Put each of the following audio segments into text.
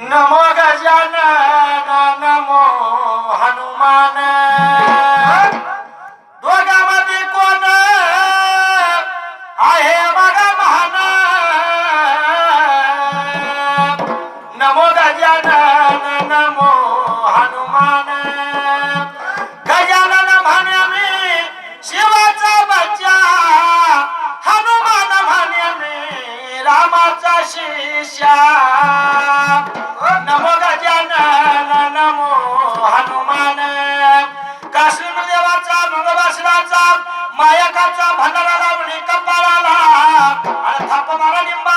नमो गजानन। ನಿಮ್ಮ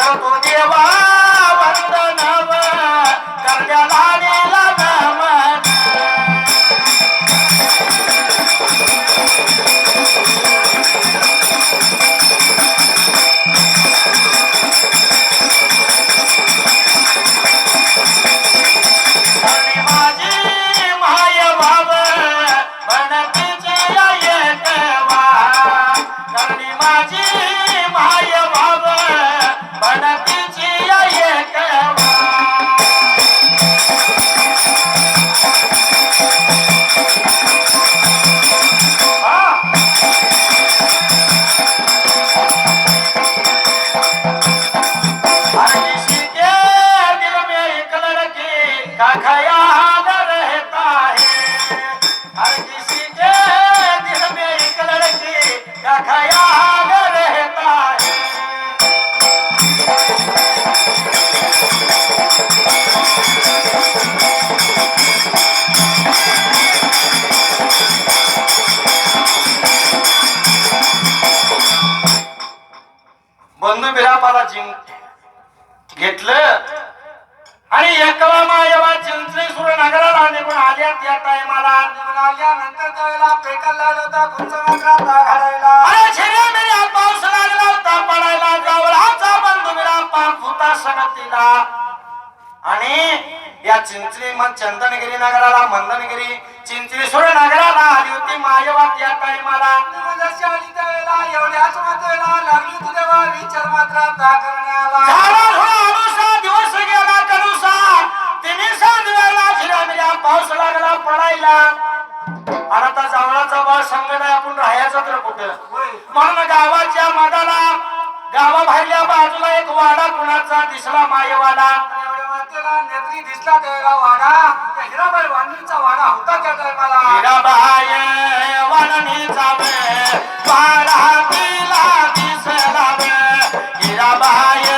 करतो बंधू बिरापाला जिंक घेतलं आणि एकवा मायवा चिंचणी सुर नगराला निघून आल्या त्या टायमाला. आल्यानंतर त्यावेळेला पेटल लागला होता घालायला अरे मेऱ्या पाऊस लागला होता पडायला. जावळाचा बंधू बिरापा होता सगतीला. आणि या चिंचणी मग चंदनगिरी नगराला मंदनगिरी चिंचणी सुर नगराला आली होती मायवा त्या टायमाला. जशी आली त्यावेळेला एवढ्याच मात्रेला लागली तुझ्या विचार मात्र करण्याला पडायला आणि आता जावळाचा बा संगत आहे आपण राहायचं तर कुठं? म्हणून गावाच्या मधाला गावाबाहेरल्या बाजूला एक वाडा कुणाचा दिसला मायवाडा नेत्री दिसला त्यावेळेला वाडा. हिराबाई वाणीचा वाडा होता त्या टायमाला. हिराबाय वननीचा वे वाडा तिला दिसला वे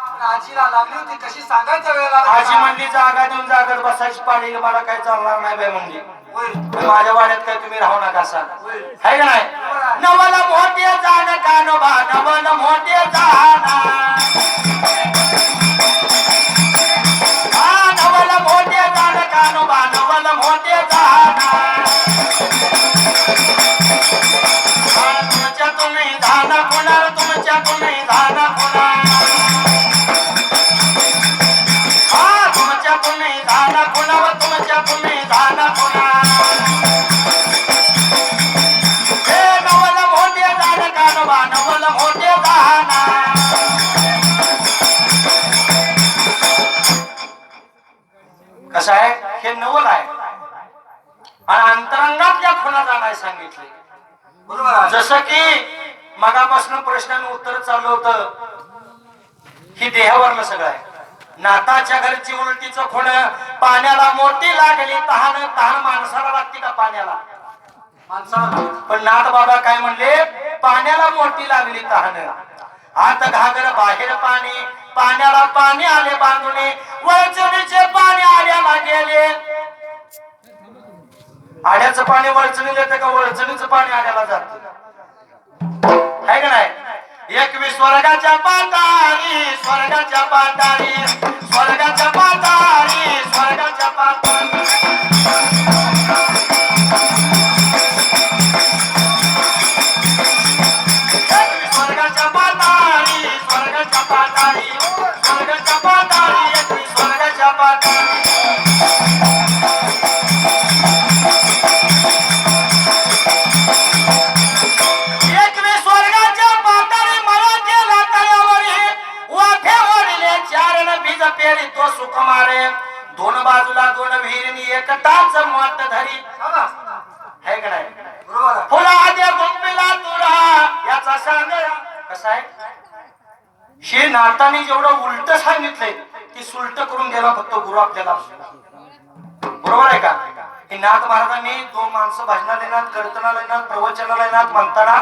आजीला लागली होती कशी सांगायच्या वेळेला? आजी म्हणली जागा देऊन जागत बसायची पाळी मला काय चालणार नाही बाई म्हणली. पण माझ्या वाड्यात काय तुम्ही राहू नका सांग होय. है का नाही? नवल मोठे जाण कानोबा नवल मोठे जाण. तुमच्या तुम्ही धान जाण कानोबा नवल मोठे जाण कसं आहे? हे नवल आहे. आणि अंतरंगातल्या खुणा जाणार सांगितले. बरोबर जसं की मगापासून प्रश्नानं उत्तर चाललं होतं. ही देहावरलं सगळं आहे. नाताच्या घरची उलटीचं खुण पाण्याला मोठी लागली तहान तहान माणसाला लागते का पाण्याला? माणसाला पण नाथ बाबा काय म्हणले? पाण्याला मोठी लागली तहान. आता घागर बाहेर पाणी पाण्याला पाणी आले बांधुने. वळचणीचे पाणी आल्याला गेले आड्याचं पाणी वळचणीला येतं का? वळचणीचं पाणी आड्याला जात. आहे का नाही? एकवीस स्वर्गाच्या पाताळी स्वर्गाच्या पाताळी हे नाताने जेवढं उलट सांगितलंय ती सुलट करून गेला फक्त गुरु आपल्याला. बरोबर आहे का? हे नाथ महाराजांनी दोन माणसं भजनाला येणार कीर्तनाला येणार प्रवचनाला येणार म्हणताना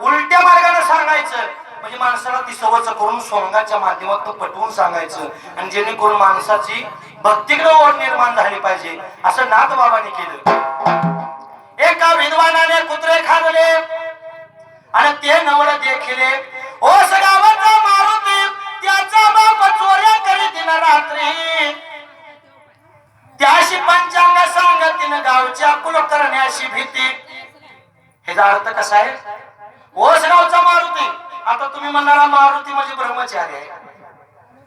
उलट्या मार्गाने सांगायचं. म्हणजे माणसाला ती सवच करून सोंगाच्या माध्यमातून पटवून सांगायचं. आणि जेणेकरून माणसाची भक्तीकडे ओढ निर्माण झाली पाहिजे. असं नाथ बाबाने केलं. एका विद्वानाने कुत्रे खाल्ले. आणि ते नवल देखील ओ सगळ्या त्याचा बाप चोऱ्या करी तिनं रात्री. त्याशी पंचांग तिनं गावच्या कुल करण्याची भीती. ह्याचा अर्थ कसा आहे? ओस गावचा मारुती. आता तुम्ही म्हणाला मारुती म्हणजे ब्रह्मचारी आहे.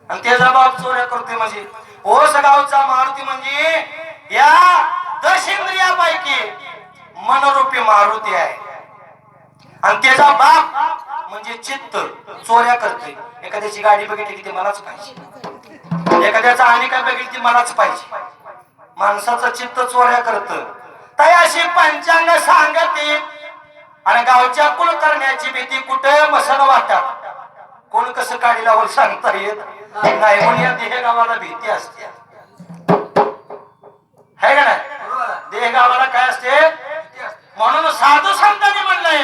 आणि त्याचा बाप चोऱ्या करतोय म्हणजे ओस गावचा मारुती म्हणजे या दश इंद्रियापैकी मनरूपी मारुती आहे. आणि त्याचा बाप म्हणजे चित्त चोऱ्या करते एखाद्याची गाडी बघितली की ती मलाच पाहिजे. एखाद्याचा आणि काय बघितली ती मलाच पाहिजे. माणसाचं चित्त चोऱ्या करत. तयाशी पंचांग सांगते. आणि गावच्या कुल करण्याची भीती कुठे मसन वाटत कोण कसं काढी लावून सांगता येत? नाही म्हणून या देह गावाला भीती असते. है का नाही? देह गावाला काय असते? म्हणून साधू संतांनी म्हणलंय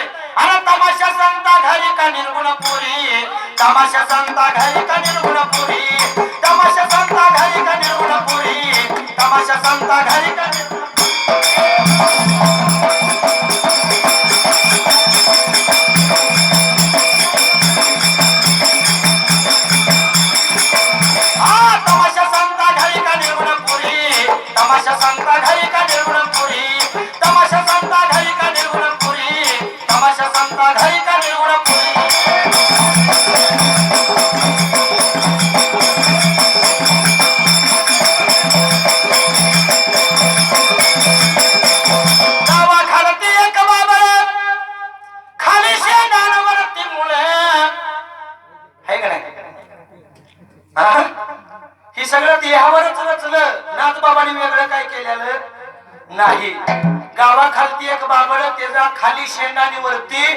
तमाशा संता घरी का निर्गुण पुरी? तमाशा संता घरी का निर्गुण पुरी? तमाशा संता घरी का निर्गुण पुरी? तमाशा संता घरी का निर्गुण बाबळ त्याचा खाली शेंडानी वरती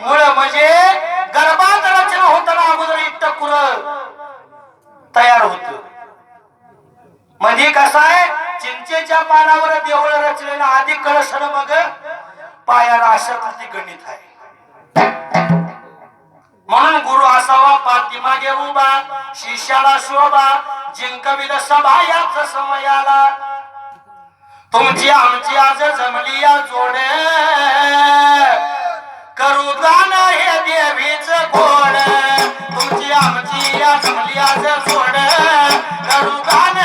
मुळ म्हणजे गर्भात रचना होताना अगोदर इट्ट कुर तयार होत. म्हणजे कसं आहे? चिंचेच्या पानावर देवळ रचलेलं आधी कळसण मग पायाला अशातलं गणित आहे. म्हणून गुरु असावा पाठीमागे उभा शिष्याला शोभा जिंकविल सभा याच समयाला. तुमची आमची आज जमली या जोडे. करू दान हे देवीच गोड तुमची आमची या जमली आज जोड. करू दान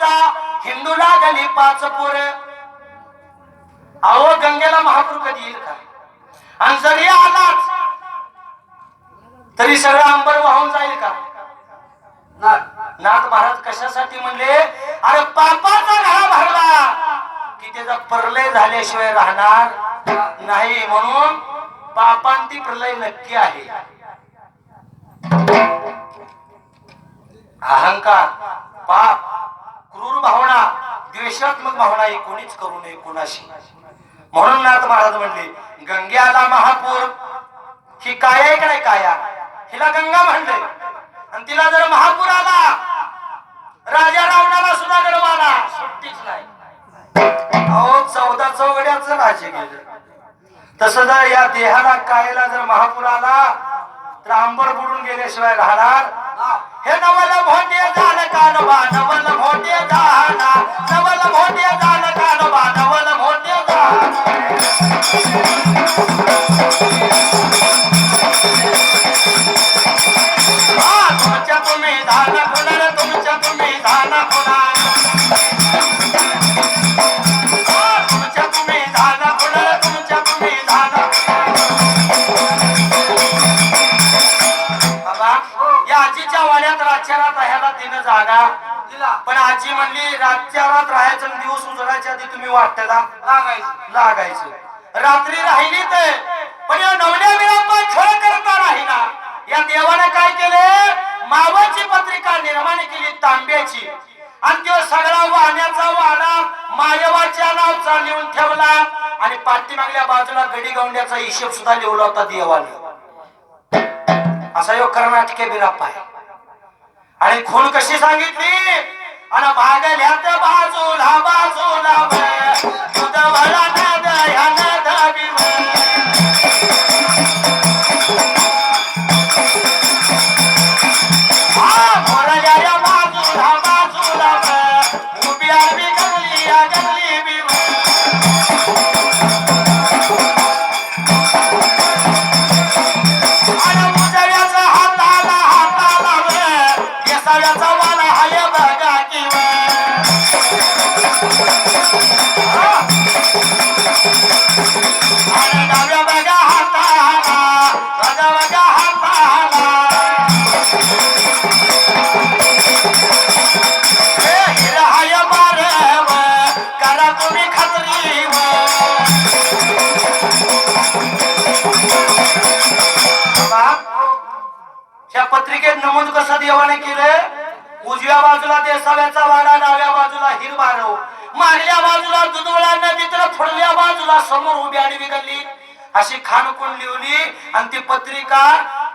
देखता हिंदूला हिंदू पाच पोर. अहो गंगेला महापूर कधी येईल का? आणि जरी आलाच तरी सगळं अंबर वाहून जाईल का? नाथ महाराज कशासाठी म्हणले अरे पापाचा घरा भरला कि त्याचा प्रलय झाल्याशिवाय राहणार नाही म्हणून पापांती प्रलय नक्की आहे. अहंकार पाप क्रूर भावना द्वेषात्मक भावना ही कोणीच करू नये कोणाशी. म्हणून नाथ महाराज म्हणले गंग्याला महापूर ही काय आहे का नाही काया? हिला गंगा म्हणले. आणि तिला जर महापूर आला राजा रावणाला सुद्धा गर्व आला सुट्टीच नाही. अहो चौदा चौघड्याच राज्य गेलं. तस जर या देहाला कायला जर महापूर आला तर आंबर बुडून गेल्याशिवाय राहणार हे नवल भोटे झालं कानबा नवल भोटे झाला नवल भोटे झालं कानबा नवल भोटे झाला तिनं जागा. दिला पण आजी म्हणली रातच्या रात राहायचं आणि दिवस उजडायच्या आधी तुम्ही वाटतेला लागायचं. लागायचं. रात्री राहिली ते पण या नवड्या विळंबा खेळ करता राहिला. या देवाने काय केले? मावाची पत्रिका निर्माण केली तांब्याची. आणि तो सगळा वाहण्याचा वाडा मायवाच्या नावचा लिहून ठेवला. आणि पाठीमागल्या बाजूला गडी गौंड्याचा हिशोब सुद्धा लिहिला होता देवाने. असा योग कर्नाटके बिराप्पा आहे. आणि खून कशी सांगितली? आणि भागल्यात बाजूला बाजूला ह्या बाजूला नमूद कसं देवाने केलं उजव्या बाजूला देसाव्याचा वाडा डाव्या बाजूला हिरबारव मागल्या बाजूला दुधवळा नदी तर पुढल्या बाजूला समोर उभी आडवी गल्ली अशी खानकुण लिवली आणि ती पत्रिका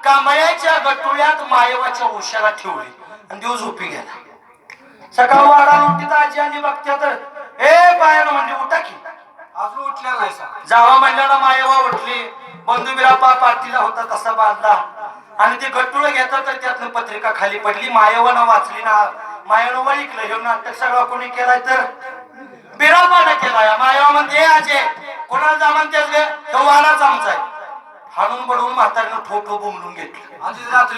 कामयाच्या गटुळ्यात मायवाच्या उशाला ठेवली. आणि दिवस झोपी गेला. सकाळ वाडा उठीत आजी आणि बघते तर ए बायानं म्हणजे उठा की. अजून उठल्या नाही जावा म्हणल्याला मायवा उठली. बंधू बिरापा पाठीला होता तसा बांधला. आणि ते गट्टुळ घेतात तर त्यातनं पत्रिका खाली पडली. मायवानं वाचली ना मायानं वळिकलं. हे नाटक सगळं कोणी केलाय तर? बिरापानं केलाय मायवा म्हणते "ए आजे कोणाला जा म्हणतेस गे? तो वालाच आमचा आहे. हाणून बडवून म्हातारीनं ठोठो बोंबलून घेतलं. आधी रात्री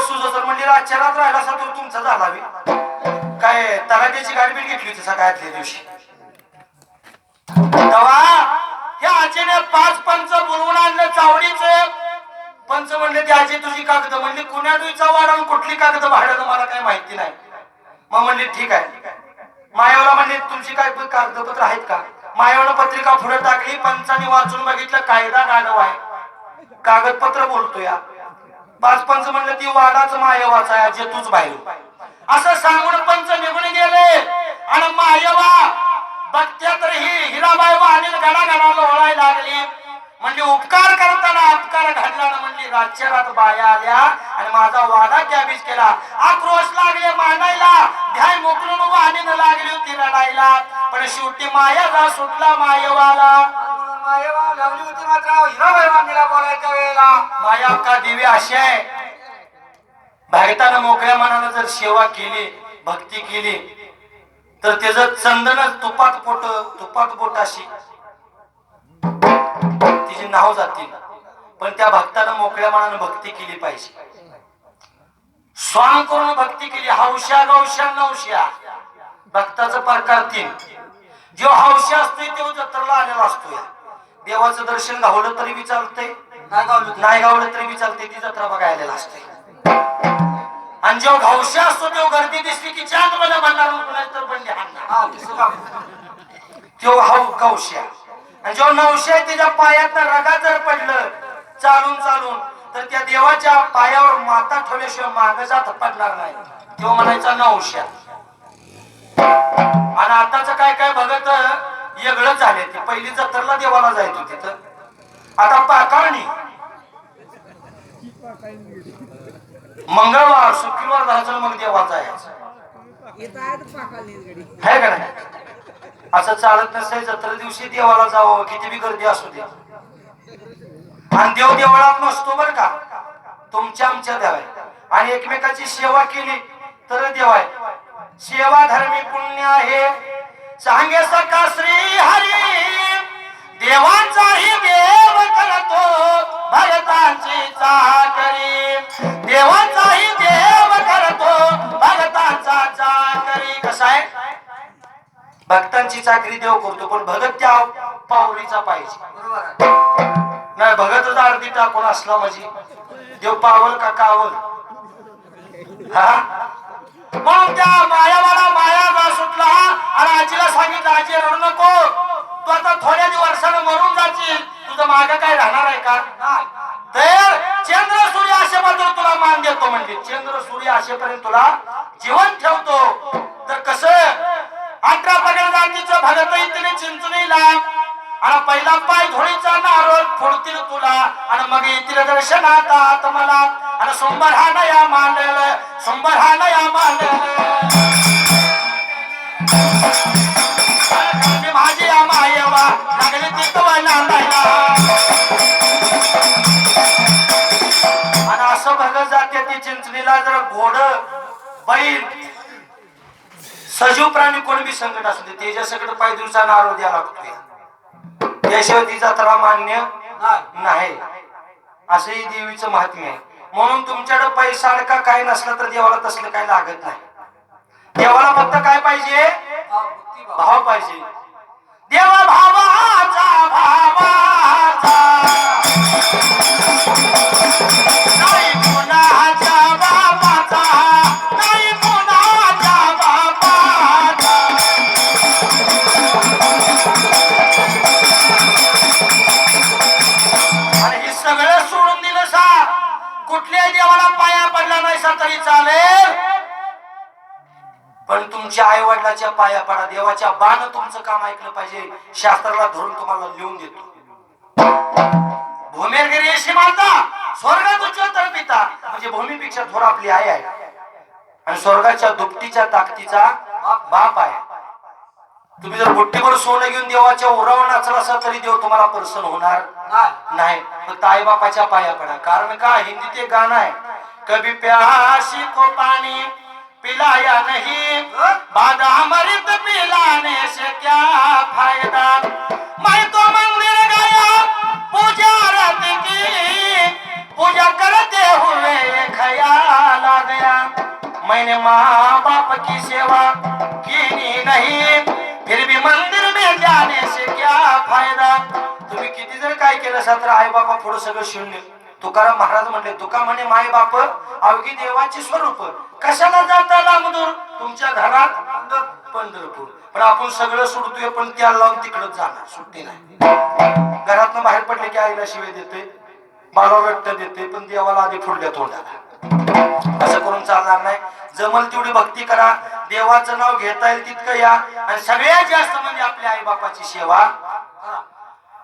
सुद्धा तर म्हणजे रातच्या रात राहिला असा तो तुमचा झाला. काय तलाट्याची गाडी बिल घेतली होती सकाळच्या दिवशी? तेव्हा ह्या आजीने पाच पंच बोलवून आणलं चावडीच पंच म्हणले ती आजी तुझी कागद. म्हणली कुण्या तुझा वाढवून कुठली कागद भाड्यानं मला काही माहिती नाही. मग म्हणली ठीक आहे. मायावला म्हणले तुमची काय कागदपत्र आहेत का? मायावला पत्रिका पुढे टाकली पंचाने वाचून बघितलं कायदा गाडव आहे. कागदपत्र बोलतो या. पाच पंच म्हणलं ती वाडाच मायवाचा आहे जे तूच बाहेर असं सांगून पंच निघून गेले. आणि मायवा बघत्या तर ही हिराबाई वाणी गडा गडा लोळायला लागली. म्हणजे उपकार करताना अपकार घडला ना म्हणली रातच्या रात बाया आल्या आणि माझा वाडा कॅबीज केला. आक्रोश लागले मांडायला. ध्याय मोकलून वाणीनं लागली होती रडायला. पण शेवटी माया जा सुटला मायवाला. म्हणून मायेवा लावली होती मात्र हिराबाई वाणीला बोलायच्या वेळेला. माया का दिव्य अशी आहे? भक्तानं मोकळ्या मनानं जर सेवा केली भक्ती केली तर त्याचं चंदन तुपात पोट तुपात पोट अशी तिची नाव जातील. पण त्या भक्तानं मोकळ्या मनानं भक्ती केली पाहिजे. स्वांग करून भक्ती केली. हौशा गौशा नवश्या भक्ताचं प्रकार तीन. जो हौशा असतोय तो जत्रेला आलेला असतोय. देवाचं दर्शन घावलं तरी चालतंय. काय गावली नाही गावलं तरी बी चालते ती जत्रा बघायला असते. आणि जो घावशा असतो तो गर्दी दिसली की चांद मला म्हणणार नाही तर बंडी हाणणार. हा तो हाव गौश्या आणि जो नवश्या त्याच्या पायात रगा जर पडलं चालून चालून तर त्या देवाच्या पायावर माता ठेवल्याशिवाय माग जात पडणार नाही. तो म्हणायचा नवश्या आणि आताच काय काय बघत वेगळं झाले ते. पहिली जत्रेला देवाला जायचो तिथं. आता पाकारणी मंगळवार शुक्रवार जायचं मग देवाला जायचं. है का नाही? असं चालत नसेल जत्रा दिवशी देवाला जावं किती बी गर्दी असू दे. आणि देव देवळात नसतो बर का. तुमच्या आमच्या देव आहे आणि एकमेकाची सेवा केली तर देव आहे सेवा धर्मी पुण्य आहे. सांगे सका श्री हरी. देवांचाही देव करतो भगतांची चाकरी. देवांचाही देव करतो भगतांचा चाकरी. कसा आहे? भक्तांची चाकरी देव करतो पण भगत त्या पावलीचा पाहिजे. बरोबर. नाही भगतच आरती टाकून असला म्हणजे. देव पावल का कावल? हा? म्हणून त्या मायावाला माया जा सुटला आणि आजीला सांगितलं आजी रडू नको. तू आता थोड्या दिवसानं मरून जाशील. तुझं माग काय राहणार आहे का? तर चंद्र सूर्य आशेबद्दल तुला मान देतो म्हणजे. चंद्र सूर्य आशेपर्यंत तुला जीवन ठेवतो. तर कसं? अठरा पगड जातीचं भगत तिने चिंचणीला. आणि पहिला पाय धुळीचा नारळ फोडतील तुला. आणि मग येतील दर्शनात आत मला आणि सोमवार हा नया मांडल सोमवार हा नया मांडल. मी माझी या मायवा लागली तिथं नांदायला आणि असं भगत जाते ती चिंचणीला जर घोड बैल सजीव प्राणी कोण बी संकट असू दे त्याच्या सकट पाय दिवसा नारळ द्या लागतोय. त्याशिवाय ती जत्रा मान्य नाही. असंही देवीचं महात्म्य आहे. म्हणून तुमच्याकडे पैसा अडका काय नसला तर देवाला तसलं काय लागत नाही. देवाला फक्त काय पाहिजे. भाव पाहिजे. देवा भावाचा भावाचा. देवाच्या पाया पडा. देवाच्या बाण तुमचं काम ऐकलं पाहिजे. शास्त्राला धरून तुम्हाला लिहून देतो. भूमीगिरी अशी माता स्वर्गात उच्च तर पिता. म्हणजे भूमीपेक्षा थोर आपली आई आहे. आणि स्वर्गाच्या दुपटीच्या ताकदीचा बाप आहे. तुम्ही जर बुट्टीवर सोनं घेऊन देवाच्या उरावर नाचला असा तरी देव तुम्हाला प्रसन्न होणार नाही. फक्त आई बापाच्या पाया पडा. कारण का? हिंदीत एक गाणं आहे. कभी प्यासी को पाणी पिलाया नहीं बाद अमृत पिलाने से क्या फायदा? मैं तो मंदिर गया पूजा रत की। पूजा करते हुए ख्याल आ गया। मैंने माँ बाप की सेवा की नहीं फिर भी मंदिर में जाने से क्या फायदा? तुम्ही किती जर काय केलं असा तर आई बापा पुढे सगळं शून्य तुकाराम महाराज म्हणले तुका म्हणे माय बाप अवघी देवाचे स्वरूप कशाला जाता लांबदूर? तुमच्या घरात पंढरपूर. पण आपण सगळं सोडतोय पण त्या लावून तिकडच जाणार सुट्टी नाही. घरातनं बाहेर पडले की आईला शिवाय देते बाळाला रट्ट देते पण देवाला आधी फुडल्या तोंडाला. असं करून चालणार नाही. जमल तेवढी भक्ती करा. देवाचं नाव घेता येईल तितकं या. आणि सगळ्यात जास्त म्हणजे आपल्या आई बापाची सेवा.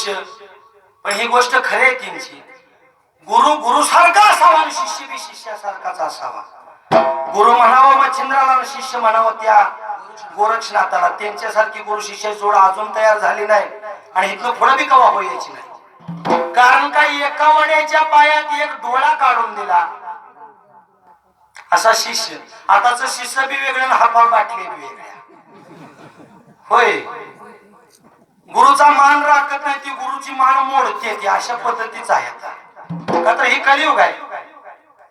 शिष्य. पण ही गोष्ट खरे आहे त्यांची. गुरु गुरु सारखा असावा आणि शिष्य बी शिष्यासारखाच असावा. गुरु म्हणावा मच्छिंद्राला आणि शिष्य म्हणावं त्या गोरक्षनाथाला. त्यांच्यासारखी गुरु शिष्य जोड अजून तयार झाली नाही आणि इथनं पुढे बी कवा होयची नाही. कारण काही एका वड्याच्या पायात एक डोळा काढून दिला? असा शिष्य. आताच शिष्य बी वेगळं आणि हापाळ बाटली बी वेगळ्या. होय. गुरुचा मान राखत नाही ती गुरुची मान मोडते ती अशा पद्धतीच आहे आता. का तर ही कलियुग आहे.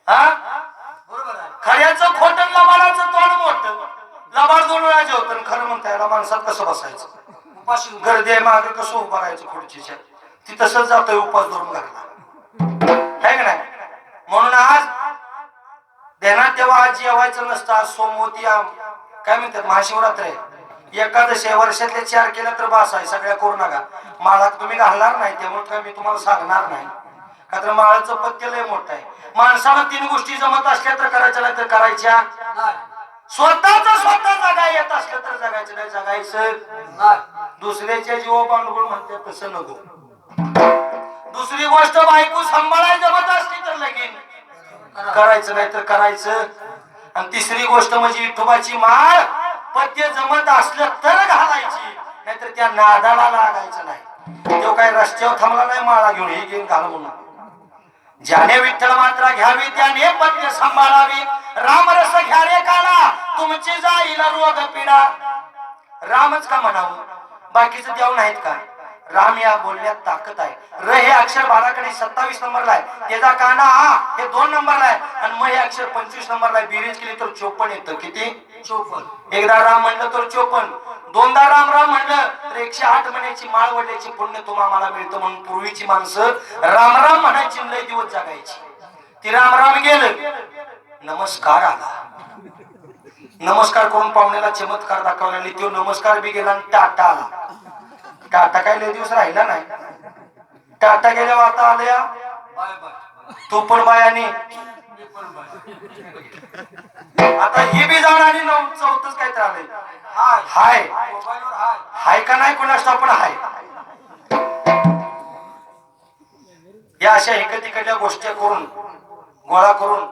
हा? खोट लबाडाचं तोंड मोठ. लबाड दोन वेळा जेवत खरं म्हणता याला माणसात कसं बसायचं? उपाशी गर्दी आहे मागे कसं उभं राहायचं खुर्चीच्या? ती तसंच जातोय उपास धरून घरला. आहे का नाही? म्हणून आज ध्यानात तेव्हा आज जेवायचं नसतं आज सोमवती काय म्हणतात महाशिवरात्र आहे? एकादशी वर्षातले चार केल्या तर बास आहे सगळ्या करू नका. माळात तुम्ही घालणार नाही त्यामुळे काय मी तुम्हाला सांगणार नाही. का तर माळाचं पत्य लय मोठं आहे. माणसाला तीन गोष्टी जमत असल्या तर करायच्या नाही तर करायच्या. स्वतःच स्वतः जगाय येत असलं तर जगायचं नाही जगायचं. दुसऱ्याच्या जीव बांडगुळ म्हणते तसं नको. दुसरी गोष्ट बायको सांभाळायला जमत असली तर लगीन. करायचं नाही तर करायचं. आणि तिसरी गोष्ट म्हणजे विठोबाची माळ. पद्य जमत असलं तर घालायची. नाहीतर त्या नादाला लागायचं नाही. तो काय रस्त्यावर थांबला नाही माळा घेऊन. हे घेऊन घाल म्हणून ज्याने विठ्ठल मात्रा घ्यावी त्याने पद्य सांभाळावी. रामरस घ्या रे काला तुमची जाईल रोग पिढा रामच का म्हणावं? बाकीचं देव नाहीत का? राम या बोलण्यात ताकद आहे. र हे अक्षर बाराकडे सत्तावीस नंबरला आहे. त्याचा काना हा हे दोन नंबरला आहे. आणि म हे अक्षर पंचवीस नंबरला आहे. बेरीज केली तर चोपन्न येतं. किती? चोपन्न. एकदा राम म्हणलं तर चोपन्न. दोनदा राम राम म्हणलं तर एकशे आठ महिन्याची माळ वडल्याची पुण्य तुम्हाला मिळतं म्हणून पूर्वीची माणसं राम राम म्हणायची लय दिवस जगायची. ती राम राम गेलं. नमस्कार आला. नमस्कार करून पाहुण्याला चमत्कार दाखवला आणि तो नमस्कार बी गेला आणि टाटा आला. टाटा काय लय दिवस राहिला नाही. टाटा गेल्यावर आता आल्या. तू पण बाय. आता ही बी जाण आणि नऊ चौथच काय तर आलंय. हाय. हाय. मोबाईलवर हाय हाय का नाही कोणास पण हाय. या अशा इकड तिकडल्या गोष्टी करून गोळा करून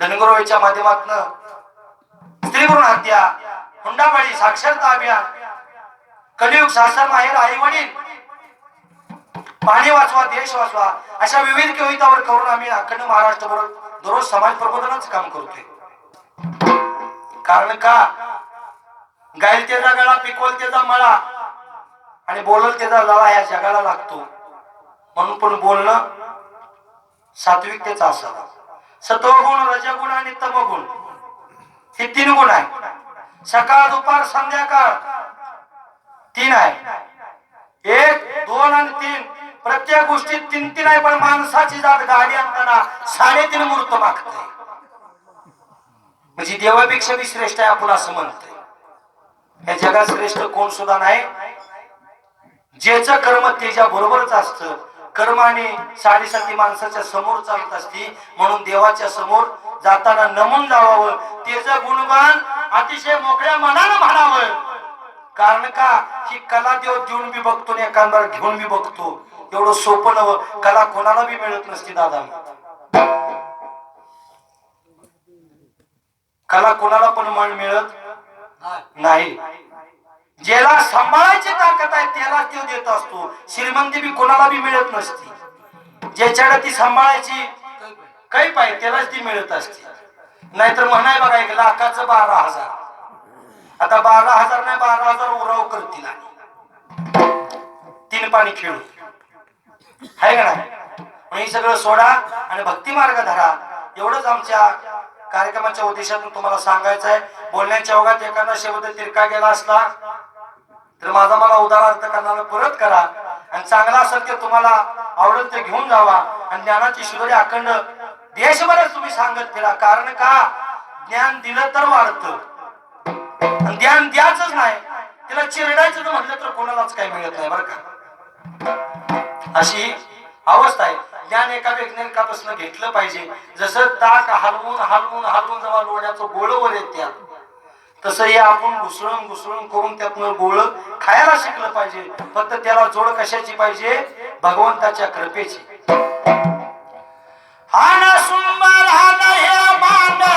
धनगुरवाईच्या माध्यमातून स्त्री भ्रूण हत्या हुंडाबळी साक्षरता अभियान कलियुग सासर माहेर आई वडील पाणी वाचवा देश वाचवा अशा विविध कवितावर करून आम्ही अखंड महाराष्ट्रभर दररोज समाज प्रबोधनाच काम करतोय. कारण का? गायल त्याचा गळा पिकवल त्याचा मळा आणि बोलल त्याचा लळा या जगाला लागतो. म्हणून पण बोलणं सात्विकतेचा असावं. सत्वगुण रजगुण आणि तमगुण हे तीन गुण आहे सकाळ दुपार संध्याकाळ तीन आहे एक दोन आणि तीन प्रत्येक गोष्टीत तीन तीन आहे पण माणसाची जात गाडी आणताना साडेतीन मूर्त मागते. म्हणजे देवापेक्षा बी श्रेष्ठ आहे आपण असं म्हणते या जगात श्रेष्ठ कोण सुद्धा नाही. ज्याचं कर्म त्याच्या बरोबरच असतं. कर्माने साडेसाती माणसाच्या समोर चालत असती. म्हणून देवाच्या समोर जाताना नमून जावावं त्याचं गुणगान अतिशय मोकळ्या मनानं म्हणावं. कारण का? ही कला देव देऊन बी बघतो आणि एखाद्यावर घेऊन बी बघतो. एवढं सोपं नव कला कोणाला बी मिळत नसती दादा कला कोणाला पण मन मिळत नाही. ज्याला सांभाळायची ताकद आहे त्याला देव देत असतो. श्रीमंती बी कोणाला बी मिळत नसती. ज्याच्याकडे ती सांभाळायची काही पाहिजे त्यालाच ती मिळत असते. नाहीतर म्हणाय बघा एक लाखाचं बारा हजार. आता बारा हजार नाही बारा हजार उराव करतील आणि. तीन पाणी खेळून. आहे का नाही? हे सगळं सोडा आणि भक्ती मार्ग धरा. एवढंच आमच्या कार्यक्रमाच्या उद्देशातून तुम्हाला सांगायचं आहे. बोलण्याच्या अवघात एखादा शब्द तिरका गेला असला तर माझा मला उदाहरणार्थ करणारा परत करा. आणि चांगला असेल ते तुम्हाला आवडेल ते घेऊन जावा. आणि ज्ञानाची शिदोरी अखंड देशभरात तुम्ही सांगत फिरा. कारण का? ज्ञान दिलं तर वाढतं. ज्ञान द्यायचंच नाही. तिला चिरडायचं म्हटलं तर कोणालाच काही मिळत नाही बरं का? अशी अवस्था आहे. ज्ञान एका वैज्ञानिकापासून घेतलं पाहिजे. जसं ताक हलवून हलवून हलवून जेव्हा लोण्याचं गोळ वर येत्या तसं हे आपण घुसळून घुसळून करून त्यातनं गोळ खायला शिकलं पाहिजे. फक्त त्याला जोड कशाची पाहिजे? भगवंताच्या कृपेची. हा ना सुंबर हा ना हे मांडला